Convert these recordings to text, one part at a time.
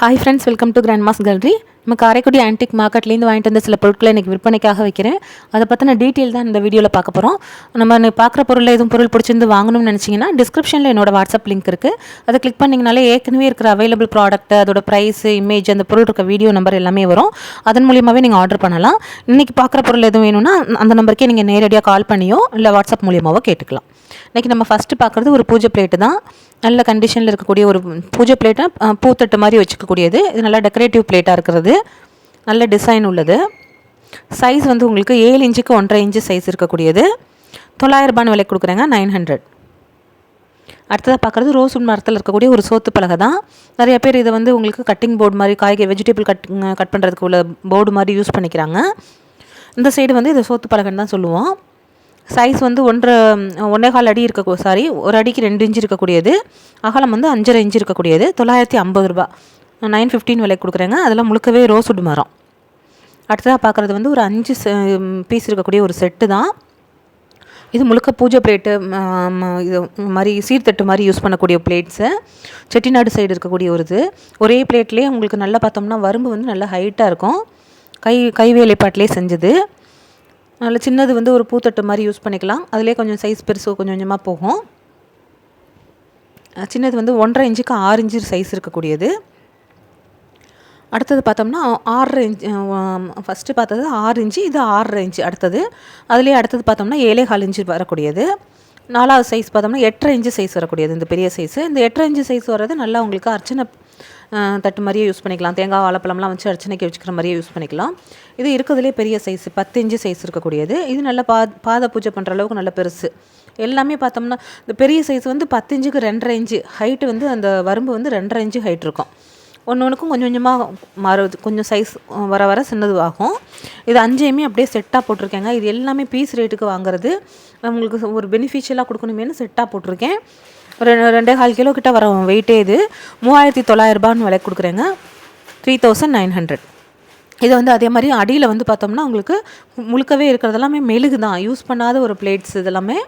Hi friends welcome to grand mass gallery நம்ம Karaikudi antique மார்க்கெட்லேருந்து வாங்கிட்டு வந்த சில பொருட்களை இன்றைக்கி விற்பனைக்காக வைக்கிறேன். அதை பற்றின டீட்டெயில் தான் இந்த வீடியோவில் பார்க்க போகிறோம் நம்ம பார்க்குற பொருளில் எதுவும் பொருள் பிடிச்சிருந்து வாங்கணும்னு நினச்சிங்கன்னா டிஸ்கிரிப்ஷனில் என்னோட வாட்ஸ்அப் லிங்க் இருக்குது அதை கிளிக் பண்ணிங்கனாலே ஏற்கனவே இருக்கிற அவைலபிள் ப்ராடக்ட் அதோட ப்ரைஸ் இமேஜ் அந்த பொருள் இருக்க வீடியோ நம்பர் எல்லாமே வரும். அதன் மூலியமாகவே நீங்கள் ஆர்டர் பண்ணலாம். இன்றைக்கி பார்க்குற பொருள் எதுவும் வேணும்னா அந்த நம்பருக்கே நீங்கள் நேரடியாக கால் பண்ணியோ இல்லை வாட்ஸ்அப் மூலியமாகவோ கேட்டுக்கலாம். இன்றைக்கி நம்ம ஃபஸ்ட்டு பார்க்குறது ஒரு பூஜை பிளேட்டு தான். நல்ல கண்டிஷனில் இருக்கக்கூடிய ஒரு பூஜை பிளேட்டாக பூத்தட்டு மாதிரி வச்சுக்கக்கூடியது. இது நல்லா டெக்கரேட்டிவ் பிளேட்டாக இருக்கிறது. நல்ல டிசைன் உள்ளது. சைஸ் வந்து உங்களுக்கு ஏழு இன்ச்சுக்கு ஒன்றரை இன்ச்சு சைஸ் இருக்கக்கூடியது. தொள்ளாயிரரூபான்னு விலை கொடுக்குறேங்க நைன் ஹண்ட்ரட் அடுத்ததாக பார்க்குறது ரோஸ் மரத்தில் இருக்கக்கூடிய ஒரு சோத்து பலகை தான். நிறைய பேர் இதை வந்து உங்களுக்கு கட்டிங் போர்டு மாதிரி காய்கறி வெஜிடபிள் கட் கட் பண்ணுறதுக்கு உள்ள போர்டு மாதிரி யூஸ் பண்ணிக்கிறாங்க. இந்த சைடு வந்து இதை சோத்து பலகைன்னு தான் சொல்லுவோம். சைஸ் வந்து ஒன்றரை ஒன்றே கால் அடி இருக்க சாரி ஒரு அடிக்கு ரெண்டு இன்ச்சு இருக்கக்கூடியது. அகலம் வந்து அஞ்சரை இன்ச்சு இருக்கக்கூடியது. தொள்ளாயிரத்தி ஐம்பது ரூபா. நைன் ஃபிஃப்டின் விலை கொடுக்குறேங்க. அதெல்லாம் முழுக்கவே ரோஸ்வுட் மரம். அடுத்ததாக பார்க்குறது வந்து ஒரு அஞ்சு பீஸ் இருக்கக்கூடிய ஒரு செட்டு தான். இது முழுக்க பூஜை பிளேட்டு இது மாதிரி சீர்தட்டு மாதிரி யூஸ் பண்ணக்கூடிய பிளேட்ஸு செட்டிநாடு சைடு இருக்கக்கூடிய ஒரு இது. ஒரே பிளேட்லேயே உங்களுக்கு நல்லா பார்த்தோம்னா வரும்பு வந்து நல்லா ஹைட்டாக இருக்கும். கை கை வேலைப்பாட்டிலே செஞ்சது. நல்ல சின்னது வந்து ஒரு பூத்தட்டு மாதிரி யூஸ் பண்ணிக்கலாம். அதிலே கொஞ்சம் சைஸ் பெருசு கொஞ்சம் கொஞ்சமாக போகும். சின்னது வந்து ஒன்றரை இன்ச்சுக்கு ஆறு இன்ச்சு சைஸ் இருக்கக்கூடியது. அடுத்தது பார்த்தோம்னா ஆறரை இன்ச் ஃபஸ்ட்டு பார்த்தது ஆறு இன்ச்சு இது ஆறரை இன்ச்சு அடுத்தது. அதுலேயே அடுத்தது பார்த்தோம்னா ஏழே கால் இன்ச்சு வரக்கூடியது. நாலாவது சைஸ் பார்த்தோம்னா எட்டரை இன்ச்சு சைஸ் வரக்கூடியது இந்த பெரிய சைஸு இந்த எட்டரை இன்ச்சு சைஸ் வர்றது நல்லா உங்களுக்கு அர்ச்சனை தட்டு மாதிரியே யூஸ் பண்ணிக்கலாம். தேங்காய் வாழைப்பழம்லாம் வச்சு அர்ச்சனைக்கு வச்சுக்கிற மாதிரியே யூஸ் பண்ணிக்கலாம். இது இருக்கிறதுலே பெரிய சைஸ் பத்து இன்ச்சு சைஸ் இருக்கக்கூடியது. இது நல்ல பா பாத பூஜை பண்ணுற அளவுக்கு நல்ல பெருசு. எல்லாமே பார்த்தோம்னா இந்த பெரிய சைஸ் வந்து பத்து இன்ச்சுக்கு ரெண்டரை இன்ச்சு ஹைட்டு வந்து அந்த வரம்பு வந்து ரெண்டரை இன்ச்சு ஹைட் இருக்கும். ஒன்று ஒன்றுக்கும் கொஞ்சம் கொஞ்சமாக மாறுது. கொஞ்சம் சைஸ் வர வர சின்னது ஆகும் இது அஞ்சையுமே அப்படியே செட்டாக போட்டிருக்கேங்க. இது எல்லாமே பீஸ் ரேட்டுக்கு வாங்குறது. உங்களுக்கு ஒரு பெனிஃபிஷியலாக கொடுக்கணுமேனு செட்டாக போட்டிருக்கேன். ஒரு ரெண்டே கால் கிலோ கிட்ட வர வெயிட்டே இது. மூவாயிரத்தி தொள்ளாயிரரூபான்னு விலை கொடுக்குறேங்க. த்ரீ தௌசண்ட் நைன் ஹண்ட்ரட் இது வந்து அதே மாதிரி அடியில் வந்து பார்த்தோம்னா உங்களுக்கு முழுக்கவே இருக்கிறது எல்லாமே மெழுகு தான். யூஸ் பண்ணாத ஒரு பிளேட்ஸ் இதெல்லாமே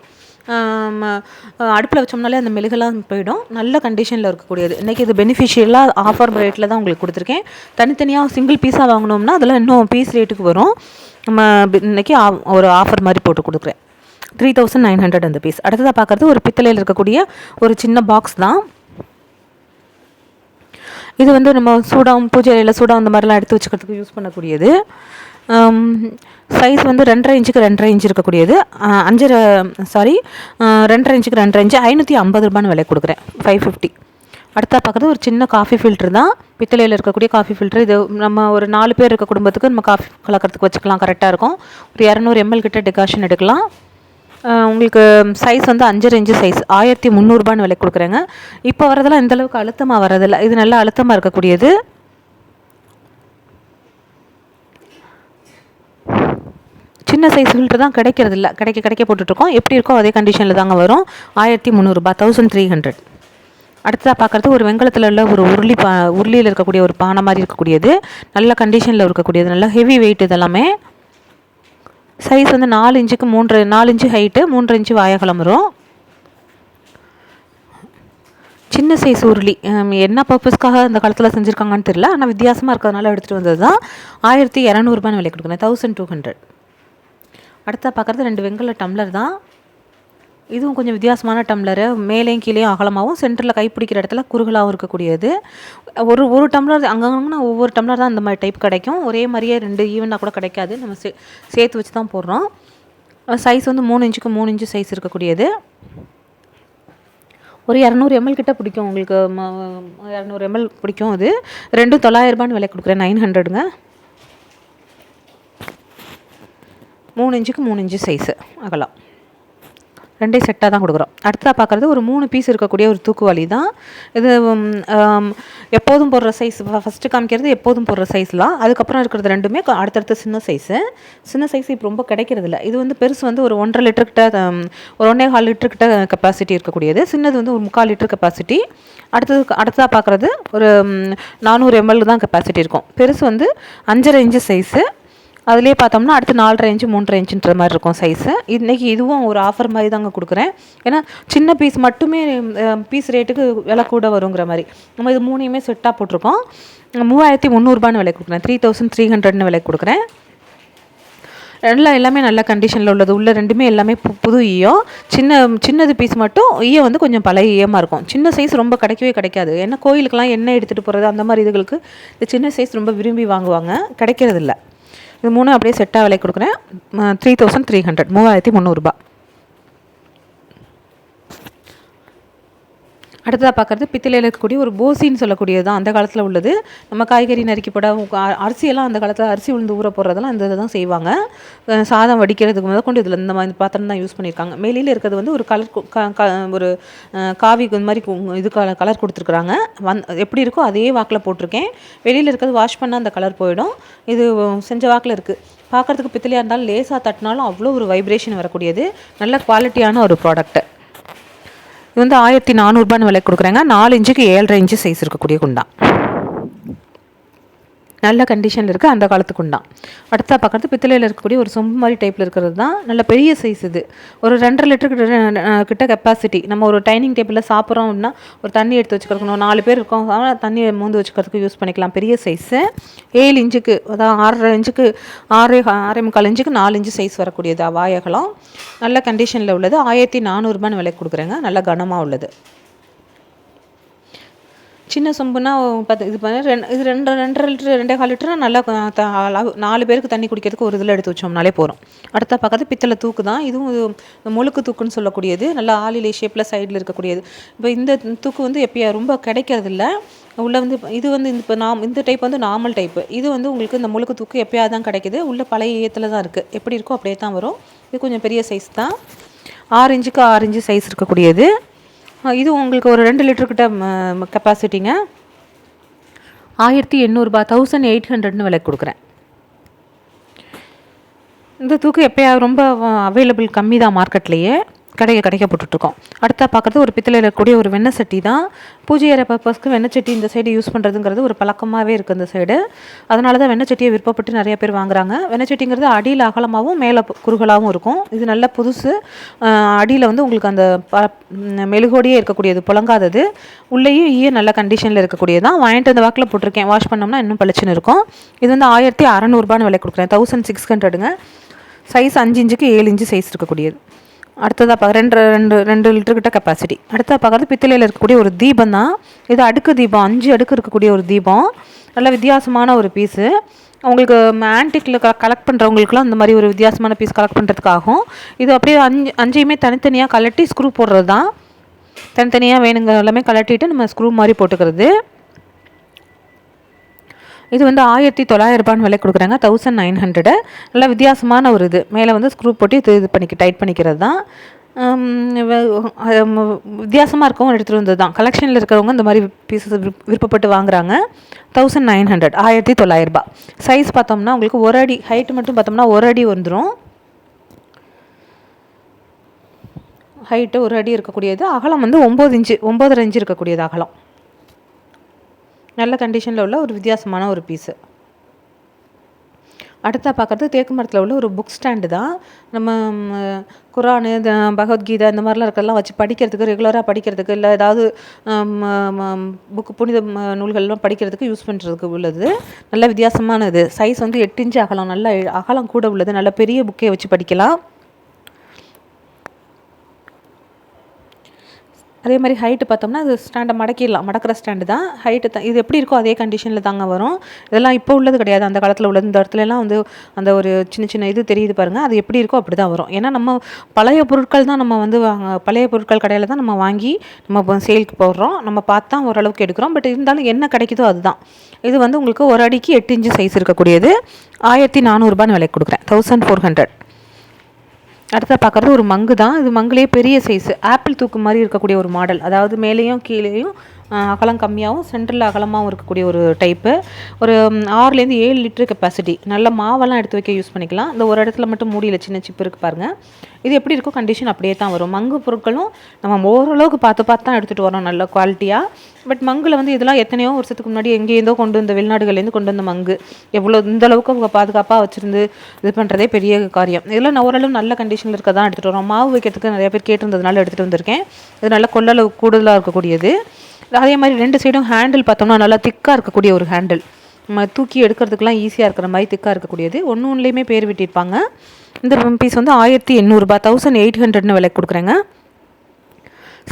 அடுப்பில் வச்சோம்னாலே அந்த மெழுகெல்லாம் போயிடும். நல்ல கண்டிஷனில் இருக்கக்கூடியது. இன்றைக்கி இது பெனிஃபிஷியலாக ஆஃபர் ரேட்டில் தான் உங்களுக்கு கொடுத்துருக்கேன். தனித்தனியாக சிங்கிள் பீஸாக வாங்கினோம்னா அதெல்லாம் இன்னும் பீஸ் ரேட்டுக்கு வரும். நம்ம இன்றைக்கி ஒரு ஆஃபர் மாதிரி போட்டு கொடுக்குறேன். த்ரீ தௌசண்ட் நைன் ஹண்ட்ரட் அந்த பீஸ் அடுத்ததாக பார்க்குறது ஒரு பித்தளையில் இருக்கக்கூடிய ஒரு சின்ன பாக்ஸ் தான். இது வந்து நம்ம சூடாகவும் பூஜை அறையில் சூடாக அந்த மாதிரிலாம் எடுத்து வச்சுக்கிறதுக்கு யூஸ் பண்ணக்கூடியது. சைஸ் வந்து ரெண்டரை இன்ச்சுக்கு ரெண்டரை இன்ச்சு இருக்கக்கூடியது. அஞ்சரை சாரி ரெண்டரை இன்ச்சுக்கு ரெண்டரை இன்ச்சு ஐநூற்றி ஐம்பது ரூபான்னு விலை கொடுக்குறேன். ஃபைவ் ஃபிஃப்டி அடுத்தா பார்க்குறது ஒரு சின்ன காஃபி ஃபில்ட்ரு தான். பித்தளையில் இருக்கக்கூடிய காஃபி ஃபில்ட்ரு இது நம்ம ஒரு நாலு பேர் இருக்க குடும்பத்துக்கு நம்ம காஃபி கலக்கிறதுக்கு வச்சுக்கலாம். கரெக்டாக இருக்கும். ஒரு இரநூறு எம்எல் கிட்ட டெகாஷன் எடுக்கலாம். உங்களுக்கு சைஸ் வந்து அஞ்சு இன்ச்சு சைஸ் ஆயிரத்தி முந்நூறுபான்னு விலை கொடுக்குறேங்க. இப்போ வரதெல்லாம் இந்தளவுக்கு அழுத்தமாக வரதில்லை இது நல்லா அழுத்தமாக இருக்கக்கூடியது. சின்ன சைஸ் ஃபில்ட்ரு தான் கிடைக்கிறது இல்லை கிடைக்க கிடைக்க போட்டுட்ருக்கோம். எப்படி இருக்கோ அதே கண்டிஷனில் தாங்க வரும். ஆயிரத்தி முந்நூறுபா தௌசண்ட் த்ரீ ஹண்ட்ரட் அடுத்ததாக பார்க்குறது ஒரு வெங்கலத்தில் உள்ள ஒரு உருளி பா உருளியில் இருக்கக்கூடிய ஒரு பானை மாதிரி இருக்கக்கூடியது. நல்ல கண்டிஷனில் இருக்கக்கூடியது. நல்ல ஹெவி வெயிட் இதெல்லாமே. சைஸ் வந்து நாலு இன்ச்சுக்கு மூன்று நாலு இன்ச்சு ஹைட்டு மூன்று இன்ச்சு வாயகலம் வரும் சின்ன சைஸ் உருளி. என்ன பர்பஸ்க்காக அந்த காலத்தில் செஞ்சுருக்காங்கன்னு தெரில ஆனால் வித்தியாசமாக இருக்கிறதுனால எடுத்துகிட்டு வந்தது தான். ஆயிரத்தி இரநூறுபான்னு விலை கொடுக்குறேன் தௌசண்ட் டூ ஹண்ட்ரட் அடுத்தா பார்க்குறது ரெண்டு வெங்கல டம்ளர் தான். இதுவும் கொஞ்சம் வித்தியாசமான டம்ளரு. மேலேயும் கீழேயும் அகலமாகவும் சென்டரில் கைப்பிடிக்கிற இடத்துல குறுகலாகவும் இருக்கக்கூடியது. ஒரு ஒரு டம்ளர் அங்கங்கன்னா ஒவ்வொரு டம்ளர் தான் இந்த மாதிரி டைப் கிடைக்கும். ஒரே மாதிரியே ரெண்டு ஈவனாக கூட கிடைக்காது. நம்ம சே சேர்த்து வச்சு தான் போடுறோம் சைஸ் வந்து மூணு இன்ச்சுக்கு மூணு இன்ச்சு சைஸ் இருக்கக்கூடியது. ஒரு இரநூறு எம்எல் கிட்ட பிடிக்கும் உங்களுக்கு. இரநூறு எம்எல் பிடிக்கும் அது. ரெண்டும் தொள்ளாயிரரூபான்னு விலை கொடுக்குறேன். நைன் ஹண்ட்ரடுங்க மூணு இன்ச்சுக்கு மூணு இன்ச்சு சைஸு அகலாம். ரெண்டே செட்டாக தான் கொடுக்குறோம். அடுத்ததாக பார்க்குறது ஒரு மூணு பீஸ் இருக்கக்கூடிய ஒரு தூக்குவாளி தான். இது எப்போதும் போடுற சைஸ் ஃபஸ்ட்டு காமிக்கிறது எப்போதும் போடுற சைஸ்லாம் அதுக்கப்புறம் இருக்கிறது ரெண்டுமே அடுத்தடுத்த சின்ன சைஸு சின்ன சைஸ் இப்போ ரொம்ப கிடைக்கிறது இல்லை. இது வந்து பெருசு வந்து ஒரு ஒன்றரை லிட்டர்கிட்ட ஒரு ஒன்றே கால் லிட்டர்கிட்ட கெப்பாசிட்டி இருக்கக்கூடியது. சின்னது வந்து ஒரு முக்கால் லிட்டர் கெப்பாசிட்டி அடுத்தது அடுத்ததாக பார்க்குறது ஒரு நானூறு எம்எல் தான் கெப்பாசிட்டி இருக்கும். பெருசு வந்து அஞ்சரை இன்ச்சு சைஸு அதுலேயே பார்த்தோம்னா அடுத்து நாலரை இன்ச்சு மூன்றரை இன்ச்சுன்ற மாதிரி இருக்கும் சைஸு இன்றைக்கி இதுவும் ஒரு ஆஃபர் மாதிரி தாங்க கொடுக்குறேன். ஏன்னா சின்ன பீஸ் மட்டுமே பீஸ் ரேட்டுக்கு விலை கூட வருங்கிற மாதிரி. நம்ம இது மூணையுமே செட்டாக போட்டிருக்கோம். மூவாயிரத்தி முந்நூறுபான்னு விலை கொடுக்குறேன். த்ரீ தௌசண்ட் த்ரீ ஹண்ட்ரட்னு விலை கொடுக்குறேன். எல்லாம் எல்லாமே நல்ல கண்டிஷனில் உள்ளது. உள்ள ரெண்டுமே எல்லாமே பு புது ஈயோ சின்ன சின்னது பீஸ் மட்டும் ஈயம் வந்து கொஞ்சம் பழைய ஈயமாக இருக்கும். சின்ன சைஸ் ரொம்ப கிடைக்கவே கிடைக்காது. ஏன்னா கோயிலுக்கெல்லாம் எண்ணெய் எடுத்துகிட்டு போகிறது அந்த மாதிரி இதுகளுக்கு இந்த சின்ன சைஸ் ரொம்ப விரும்பி வாங்குவாங்க. கிடைக்கிறதில்ல. இது மூணு அப்படியே செட்டாக விலை கொடுக்குறேன். த்ரீ தௌசண்ட் த்ரீ ஹண்ட்ரட் மூவாயிரத்தி முந்நூறுபா. அடுத்ததாக பார்க்குறது பித்தளையில் இருக்கக்கூடிய ஒரு போசின்னு சொல்லக்கூடியது தான் அந்த காலத்தில் உள்ளது. நம்ம காய்கறி நறுக்கி போட அரிசியெல்லாம் அந்த காலத்தில் அரிசி உளுந்து ஊற போடுறதெல்லாம் இந்த இதை தான் செய்வாங்க சாதம் வடிக்கிறதுக்கு முதல் கொண்டு இதில் இந்த மாதிரி பாத்திரம் தான் யூஸ் பண்ணியிருக்காங்க. மேலில் இருக்கிறது வந்து ஒரு கலர் ஒரு காவி இந்த மாதிரி கு- இது கலர் கொடுத்துருக்குறாங்க. வந் எப்படி இருக்கோ அதே வாக்கில் போட்டிருக்கேன். வெளியில் இருக்கிறது வாஷ் பண்ணால் அந்த கலர் போயிடும். இது செஞ்ச வாக்கில் இருக்குது பார்க்குறதுக்கு பித்தளையாக இருந்தாலும் லேசாக தட்டினாலும் அவ்வளோ ஒரு வைப்ரேஷன் வரக்கூடியது. நல்ல குவாலிட்டியான ஒரு ப்ராடக்ட்டு இது வந்து ஆயிரத்தி நானூறுபான்னு விலை கொடுக்குறாங்க. நாலு இன்ச்சுக்கு ஏழரை இன்ச்சு சைஸ் இருக்கக்கூடிய குண்டான் நல்ல கண்டிஷனில் இருக்குது அந்த காலத்துக்கு உண்டான் அடுத்தா பார்க்குறது பித்தளையில் இருக்கக்கூடிய ஒரு சொம்பு மாதிரி டைப்பில் இருக்கிறது தான். நல்ல பெரிய சைஸ் இது. ஒரு ரெண்டரை லிட்டர் கிட்ட கெப்பாசிட்டி நம்ம ஒரு டைனிங் டேபிளில் சாப்பிட்றோம் அப்படின்னா ஒரு தண்ணி எடுத்து வச்சுக்கிறதுக்கு நாலு பேர் இருக்கோம் தண்ணி மோந்து வச்சுக்கிறதுக்கு யூஸ் பண்ணிக்கலாம். பெரிய சைஸு ஏழு இன்ச்சுக்கு அதான் ஆறரை இன்ச்சுக்கு ஆறு ஆறே முக்கால் இன்ச்சுக்கு நாலு இன்ச்சு சைஸ் வரக்கூடியது வாயகலம். நல்ல கண்டிஷனில் உள்ளது. ஆயிரத்தி நானூறுபான்னு விலை கொடுக்குறேங்க. நல்ல கனமாக உள்ளது. சின்ன சொம்புனா பத்து இது பண்ண ரெண்டு இது ரெண்டு ரெண்டரை லிட்டரு ரெண்டே கால் லிட்டர் நல்லா த- நாலு பேருக்கு தண்ணி குடிக்கிறதுக்கு ஒரு இதில் எடுத்து வச்சோம்னாலே போகிறோம் அடுத்த பக்கத்து பித்தளை தூக்கு தான். இதுவும் இது முழுக்கு தூக்குன்னு சொல்லக்கூடியது. நல்லா ஆளிலை ஷேப்பில் சைடில் இருக்கக்கூடியது. இப்போ இந்த தூக்கு வந்து எப்பயா ரொம்ப கிடைக்கிறதில்ல. உள்ளே வந்து இது வந்து இப்போ நாம் இந்த டைப் வந்து நார்மல் டைப்பு இது வந்து உங்களுக்கு இந்த முழுக்கு தூக்கு எப்பயாவது தான் கிடைக்குது. உள்ளே பழைய ஏத்தில் தான் இருக்குது எப்படி இருக்கோ அப்படியே தான் வரும். இது கொஞ்சம் பெரிய சைஸ் தான். ஆறு இன்ச்சுக்கு ஆறு இன்ச்சு சைஸ் இருக்கக்கூடியது. இது உங்களுக்கு ஒரு ரெண்டு லிட்டருக்கிட்ட கெப்பாசிட்டிங்க ஆயிரத்தி எண்ணூறுபா தௌசண்ட் எயிட் ஹண்ட்ரட்னு விலை கொடுக்குறேன். இந்த தூக்கு எப்போயா ரொம்ப அவைலபிள் கம்மி தான் மார்க்கெட்லேயே கடையை கடைக்க போட்டுட்ருக்கோம். அடுத்தா பார்க்குறது ஒரு பித்தளையில் இருக்கக்கூடிய ஒரு வெண்ணெய் சட்டி தான். பூஜை அறை பர்பஸ்க்கு வெண்ணெய் சட்டி இந்த சைடு யூஸ் பண்ணுறதுங்கிறது ஒரு பழக்கமாகவே இருக்குது இந்த சைடு அதனால தான் வெண்ணெய் சட்டியை விருப்பப்பட்டு நிறைய பேர் வாங்குறாங்க. வெண்ணெய் சட்டிங்கிறது அடியில் அகலமாகவும் மேலே குறுகலாகவும் இருக்கும். இது நல்ல புதுசு. அடியில் வந்து உங்களுக்கு அந்த ப மெழுகோடியே இருக்கக்கூடியது புழங்காதது. உள்ளேயும் ஈய நல்ல கண்டிஷனில் இருக்கக்கூடியது தான். வாங்கிட்டு அந்த வாக்கில் போட்டிருக்கேன். வாஷ் பண்ணோம்னா இன்னும் பளிச்சுன்னு இருக்கும். இது வந்து ஆயிரத்தி அறநூறுபான்னு விலை கொடுக்குறேன். தௌசண்ட் சிக்ஸ் ஹண்ட்ரடுங்க சைஸ் அஞ்சு இன்ச்சுக்கு ஏழு இன்ச்சு சைஸ் இருக்கக்கூடியது. அடுத்ததாக பார்க்க ரெண்டு ரெண்டு ரெண்டு லிட்டர் கிட்ட கெப்பாசிட்டி அடுத்ததாக பார்க்குறது பித்தளையில் இருக்கக்கூடிய ஒரு தீபம் தான். இது அடுக்கு தீபம். அஞ்சு அடுக்கு இருக்கக்கூடிய ஒரு தீபம். நல்ல வித்தியாசமான ஒரு பீஸு உங்களுக்கு ஆன்டிக்கில் க கலெக்ட் பண்ணுறவங்களுக்குலாம் அந்த மாதிரி ஒரு வித்தியாசமான பீஸ் கலெக்ட் பண்ணுறதுக்காகும் இது அப்படியே அஞ்சு அஞ்சையுமே தனித்தனியாக கலட்டி ஸ்க்ரூ போடுறது தான் தனித்தனியாக வேணுங்கிற எல்லாமே கலட்டிட்டு நம்ம ஸ்க்ரூ மாதிரி போட்டுக்கிறது. இது வந்து ஆயிரத்தி தொள்ளாயிரரூபான்னு விலை கொடுக்குறாங்க. தௌசண்ட் நைன் ஹண்ட்ரடு நல்ல வித்தியாசமான ஒரு இது. மேலே வந்து ஸ்க்ரூ போட்டு இது இது பண்ணிக்க டைட் பண்ணிக்கிறது தான். வித்தியாசமாக இருக்கவும் எடுத்துகிட்டு வந்தது தான். கலெக்ஷனில் இருக்கிறவங்க இந்த மாதிரி பீசஸ் விருப்பப்பட்டு வாங்குறாங்க. தௌசண்ட் நைன் ஹண்ட்ரட் ஆயிரத்தி தொள்ளாயிரரூபா சைஸ் பார்த்தோம்னா உங்களுக்கு ஒரு அடி ஹைட் மட்டும் பார்த்தோம்னா ஒரு அடி வந்துடும் ஹைட்டு ஒரு அடி இருக்கக்கூடியது. அகலம் வந்து ஒம்பது இன்ச்சு ஒம்பதரை இன்ச்சு இருக்கக்கூடியது அகலம். நல்ல கண்டிஷனில் உள்ள ஒரு வித்தியாசமான ஒரு பீஸு அடுத்தா பார்க்குறது தேக்கு மரத்தில் உள்ள ஒரு புக் ஸ்டாண்டு தான். நம்ம குரானு இந்த பகவத்கீதை இந்த மாதிரிலாம் இருக்கிறதெல்லாம் வச்சு படிக்கிறதுக்கு ரெகுலராக படிக்கிறதுக்கு இல்லை ஏதாவது புக்கு புனித நூல்கள்லாம் படிக்கிறதுக்கு யூஸ் பண்ணுறதுக்கு உள்ளது. நல்ல வித்தியாசமானது. சைஸ் வந்து எட்டு இன்ச்சு அகலம் நல்ல அகலம் கூட உள்ளது. நல்ல பெரிய புக்கே வச்சு படிக்கலாம். அதே மாதிரி ஹைட்டு பார்த்தோம்னா அது ஸ்டாண்டை மடக்கிடலாம். மடக்கிற ஸ்டாண்டு தான். ஹைட்டு தான். இது எப்படி இருக்கோ அதே கண்டிஷனில் தாங்க வரும். இதெல்லாம் இப்போ உள்ளது கிடையாது. அந்த காலத்தில் உள்ளது இந்த இடத்துலலாம் வந்து அந்த ஒரு சின்ன சின்ன இது தெரியுது பாருங்கள் அது எப்படி இருக்கோ அப்படி தான் வரும். ஏன்னா நம்ம பழைய பொருட்கள் தான் நம்ம வந்து வாங்க பழைய பொருட்கள் கடையில் தான் நம்ம வாங்கி நம்ம சேலுக்கு போடுறோம். நம்ம பார்த்து தான் ஓரளவுக்கு எடுக்கிறோம். பட் இருந்தாலும் என்ன கிடைக்குதோ அதுதான். இது வந்து உங்களுக்கு ஒரு அடிக்கு எட்டு இன்ச்சு சைஸ் இருக்கக்கூடியது. ஆயிரத்தி நானூறுபான்னு விலை கொடுக்குறேன். தௌசண்ட் ஃபோர் ஹண்ட்ரட் அடுத்த பார்க்குறது ஒரு மங்கு தான் இது மங்குலேயே பெரிய சைஸ் ஆப்பிள் தூக்கு மாதிரி இருக்கக்கூடிய ஒரு மாடல் அதாவது மேலேயும் கீழேயும் அகலம் கம்மியாகவும் சென்டரில் அகலமாகவும் இருக்கக்கூடிய ஒரு டைப்பு ஒரு ஆறுலேருந்து ஏழு லிட்டர் கெப்பாசிட்டி நல்ல மாவெல்லாம் எடுத்து வைக்க யூஸ் பண்ணிக்கலாம். இந்த ஒரு இடத்துல மட்டும் மூடியில் சின்ன சிப்பு இருக்குது பாருங்கள் இது எப்படி இருக்கோ கண்டிஷன் அப்படியே தான் வரும். மங்கு பொருட்களும் நம்ம ஓரளவுக்கு பார்த்து பார்த்து தான் எடுத்துகிட்டு வரோம் நல்ல குவாலிட்டியாக பட் மங்கில் வந்து இதெல்லாம் எத்தனையோ வருஷத்துக்கு முன்னாடி எங்கேயிருந்தோ கொண்டு வந்த வெளிநாடுகள்லேருந்து கொண்டு வந்த மங்கு. எவ்வளோ இந்த அளவுக்கு அவங்க பாதுகாப்பாக வச்சுருந்து இது பண்ணுறதே பெரிய காரியம். இதெல்லாம் நான் ஓரளவு நல்ல கண்டிஷனில் இருக்க தான் எடுத்துகிட்டு வரோம். மாவு வைக்கிறதுக்கு நிறைய பேர் கேட்டிருந்ததுனால எடுத்துகிட்டு வந்திருக்கேன். இது நல்ல கொள்ளளவு கூடுதலாக இருக்கக்கூடியது. அதே மாதிரி ரெண்டு சைடும் ஹேண்டில் பார்த்தோம்னா நல்லா திக்காக இருக்கக்கூடிய ஒரு ஹேண்டில் நம்ம தூக்கி எடுக்கிறதுக்கெலாம் ஈஸியாக இருக்கிற மாதிரி திக்காக இருக்கக்கூடியது. ஒன்று ஒன்றுலேயுமே பேர் விட்டிருப்பாங்க இந்த பீஸ் வந்து ஆயிரத்தி எண்ணூறுபா தௌசண்ட் எயிட் ஹண்ட்ரட்னு விலைக்கு கொடுக்குறேங்க.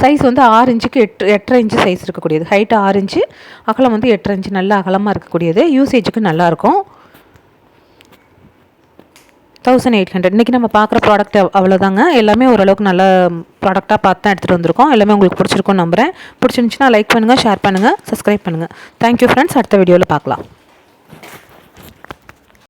சைஸ் வந்து ஆறு இன்ச்சுக்கு எட்டு எட்டரை இன்ச்சு சைஸ் இருக்கக்கூடியது. ஹைட்டு ஆறு இன்ச்சு அகலம் வந்து எட்டரை இன்ச்சு நல்லா அகலமாக இருக்கக்கூடியது. யூசேஜுக்கு நல்லாயிருக்கும் தௌசண்ட் எயிட் ஹண்ட்ரட் இன்றைக்கி நம்ம பார்க்குற ப்ராடக்ட் அவ்வளோதாங்க எல்லாமே ஓரளவுக்கு நல்ல ப்ராடக்டாக பார்த்து தான் எடுத்துகிட்டு வந்திருக்கோம். எல்லாமே உங்களுக்கு பிடிச்சிருக்கும் நம்புகிறேன் பிடிச்சிருந்துச்சுன்னா லைக் பண்ணுங்கள் ஷேர் பண்ணுங்கள் சப்ஸ்கிரைப் பண்ணுங்கள் தேங்க்யூ ஃப்ரெண்ட்ஸ் அடுத்த வீடியோவில் பார்க்கலாம்.